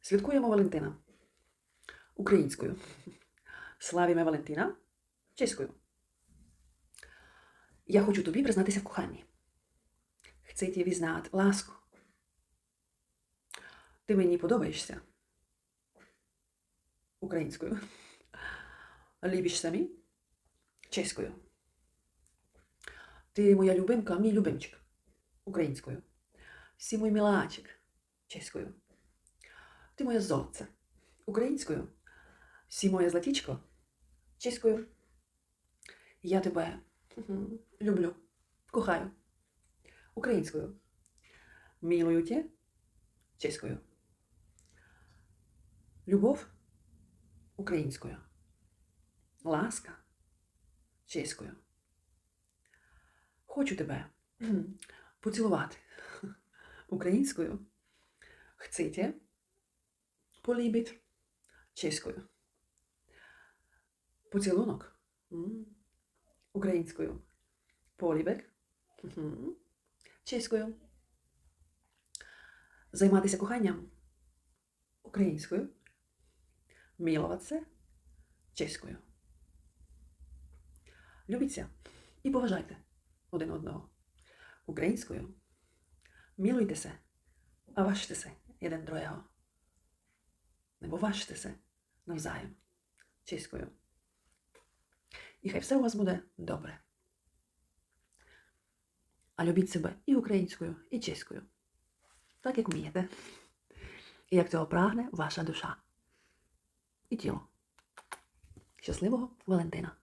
Святкуємо Валентина українською. Славіме Валентина чеською. Я хочу тобі признатися в коханні. Chci ti vyznát lásku. Ти мені подобаєшся. Українською. Любиш самі? Чеською. Ти моя любимка, мій любимчик. Українською. Сі мій мілачик. Чеською. Ти моє золоце. Українською. Сі моє златічко. Чеською. Я тебе люблю. Кохаю. Українською. Милую тє. Чеською. Любов українською. Ласка чеською. Хочу тебе поцілувати українською. Chcete полюбити чеською. Поцілунок українською. Полібек чеською. Займатися коханням українською. Милуватися чеською. Любіться і поважайте один одного українською. Милуйтеся, а важтеся один другого. Небо важтеся навзаєм чеською. І хай все у вас буде добре. А любіть себе і українською, і чеською. Так як вмієте. І як цього прагне ваша душа і тіло. Щасливого Валентина!